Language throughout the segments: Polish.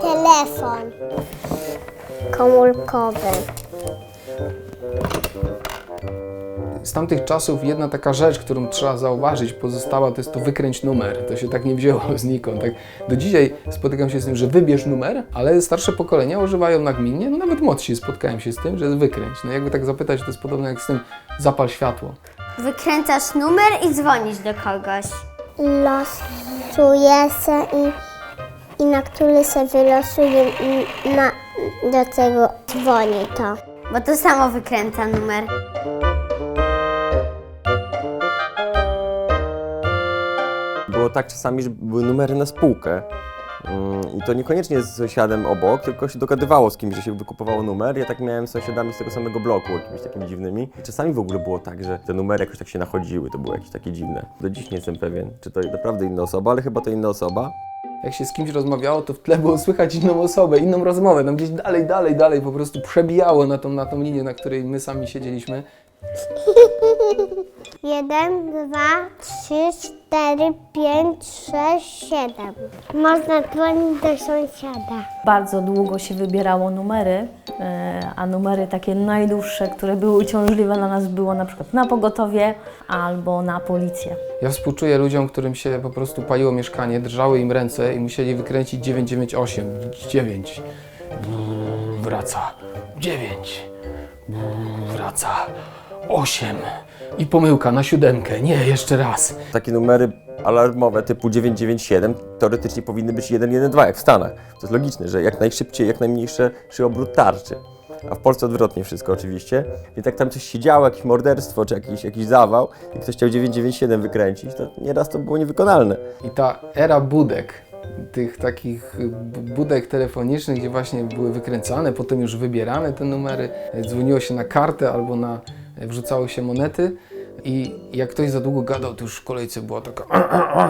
Telefon komórkowy. Z tamtych czasów jedna taka rzecz, którą trzeba zauważyć, pozostała, to jest to wykręć numer. To się tak nie wzięło znikąd. Tak. Do dzisiaj spotykam się z tym, że wybierz numer, ale starsze pokolenia używają nagminnie, no nawet młodsi spotkałem się z tym, że wykręć. No jakby tak zapytać, to jest podobne jak z tym zapal światło. Wykręcasz numer i dzwonisz do kogoś. Losuje się i, i na który się wylosuje i na, do tego dzwoni to. Bo to samo wykręca numer. Było tak czasami, że były numery na spółkę. Mm, I to niekoniecznie z sąsiadem obok, tylko się dogadywało z kimś, że się wykupowało numer. Ja tak miałem z sąsiadami z tego samego bloku, jakimiś takimi dziwnymi. I czasami w ogóle było tak, że te numery jakoś tak się nachodziły, to było jakieś takie dziwne. Do dziś nie jestem pewien, czy to naprawdę inna osoba, ale chyba to inna osoba. Jak się z kimś rozmawiało, to w tle było słychać inną osobę, inną rozmowę. Tam gdzieś dalej, dalej, dalej po prostu przebijało na tą, na tą linię, na której my sami siedzieliśmy. Jeden, dwa, trzy, cztery, pięć, sześć, siedem. Można dzwonić do sąsiada. Bardzo długo się wybierało numery, e, a numery takie najdłuższe, które były uciążliwe dla nas, było na przykład na pogotowie albo na policję. Ja współczuję ludziom, którym się po prostu paliło mieszkanie, drżały im ręce i musieli wykręcić 998. 9. Wraca. 9. Wraca. 8. I pomyłka na siódemkę. Nie, jeszcze raz. Takie numery alarmowe typu 997 teoretycznie powinny być 112, jak w Stanach. To jest logiczne, że jak najszybciej, jak najmniejszy obrót tarczy. A w Polsce odwrotnie wszystko oczywiście. Więc jak tam coś się działo, jakieś morderstwo czy jakiś, jakiś zawał i ktoś chciał 997 wykręcić, to nieraz to było niewykonalne. I ta era budek, tych takich budek telefonicznych, gdzie właśnie były wykręcane, potem już wybierane te numery, e, dzwoniło się na kartę albo na, e, wrzucało się monety i jak ktoś za długo gadał, to już w kolejce była taka,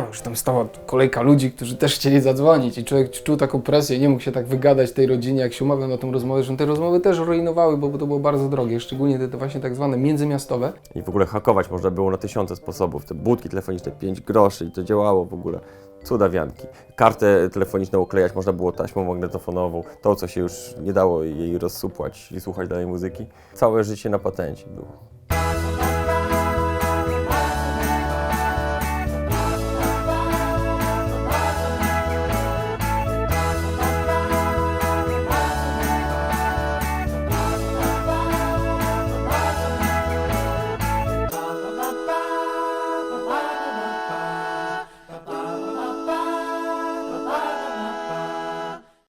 już tam stała kolejka ludzi, którzy też chcieli zadzwonić i człowiek czuł taką presję, nie mógł się tak wygadać tej rodzinie, jak się umawiał na tą rozmowę, że te rozmowy też rujnowały, bo to było bardzo drogie, szczególnie te, te właśnie tak zwane międzymiastowe. I w ogóle hakować można było na tysiące sposobów. Te budki telefoniczne 5 groszy i to działało w ogóle. Cuda wianki. Kartę telefoniczną oklejać można było taśmą magnetofonową. To, co się już nie dało jej rozsupłać i słuchać dalej muzyki. Całe życie na patencie było.